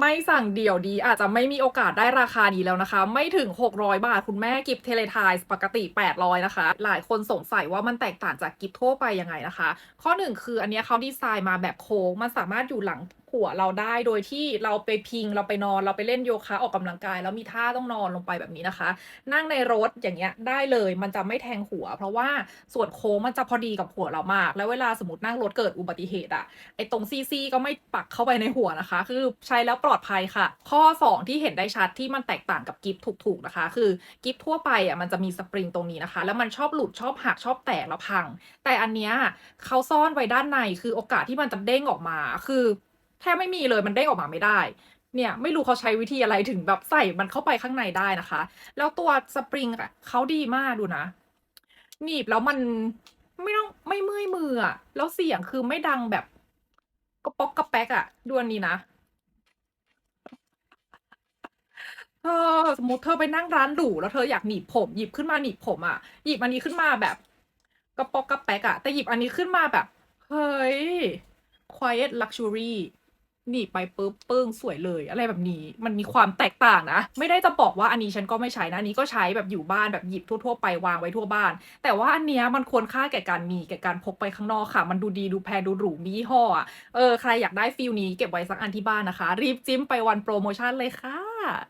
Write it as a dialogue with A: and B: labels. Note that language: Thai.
A: ไม่สั่งเดี่ยวดีอาจจะไม่มีโอกาสได้ราคานี้แล้วนะคะ ไม่ถึง 600 บาทคุณแม่กิฟเทเลทายปกติ 800 นะคะ หลายคนสงสัยว่ามันแตกต่างจากกิฟทั่วไปยังไงนะคะ ข้อหนึ่งคืออันนี้เขาดีไซน์มาแบบโค้งมันสามารถอยู่หลัง หัวเราได้โดยที่เราไปพิงเราไปนอนเราไปเล่นโยคะออกกำลังกาย แล้วมีท่าต้องนอนลงไปแบบนี้นะคะ นั่งในรถอย่างเงี้ยได้เลยมันจะไม่แทงหัว เพราะว่าส่วนโค้งมันจะพอดีกับหัวเรามาก แล้วเวลาสมมตินั่งรถเกิดอุบัติเหตุอะไอตรงซี่ๆก็ไม่ปักเข้าไปในหัวนะคะ คือใช้แล้วปลอดภัยค่ะ ข้อ 2 ที่เห็นได้ชัดที่มันแตกต่างกับกิฟถูกๆนะคะ คือกิฟทั่วไปอะมันจะมีสปริงตรงนี้นะคะ แล้วมันชอบหลุดชอบหักชอบแตกแล้วพัง แต่อันเนี้ยเขาซ่อนไว้ด้านในคือโอกาสที่มันจะเด้งออกมาคือ แทบไม่มีเลยมันเด้งออกมาไม่ได้ เนี่ยไม่รู้เขาใช้วิธีอะไรถึงแบบใส่มันเข้าไปข้างในได้นะคะ แล้วตัวสปริงอะเขาดีมากดูนะหนีบแล้วมันไม่ต้องไม่เมื่อยมืออะแล้วเสียงคือไม่ดังแบบกระป๊อกกระแป๊กอะดูอันนี้นะเธอสมมติเธอไปนั่งร้านหรูแล้วเธออยากหนีบผม หยิบขึ้นมาหนีบผมอะหยิบอันนี้ขึ้นมาแบบกระป๊อกกระแป๊กอะแต่หยิบอันนี้ขึ้นมาแบบ เฮ้ย quiet luxury หนีไปปุ๊บปึ้งสวยเลยอะไรแบบนี้ มันมีความแตกต่างนะ ไม่ได้จะบอกว่าอันนี้ฉันก็ไม่ใช้นะนนี้ก็ใช้แบบอยู่บ้านแบบหยิบทั่วๆไปวางไว้ทั่วบ้าน แต่ว่าอันเนี้ยมันควรค่าแก่การมีแก่การพกไปข้างนอกค่ะ มันดูดีดูแพงดูหรูมียี่ห้ออะเออใครอยากได้ฟิลนี้เก็บไว้สักอันที่บ้านนะคะ รีบจิ้มไปวันโปรโมชั่นเลยค่ะ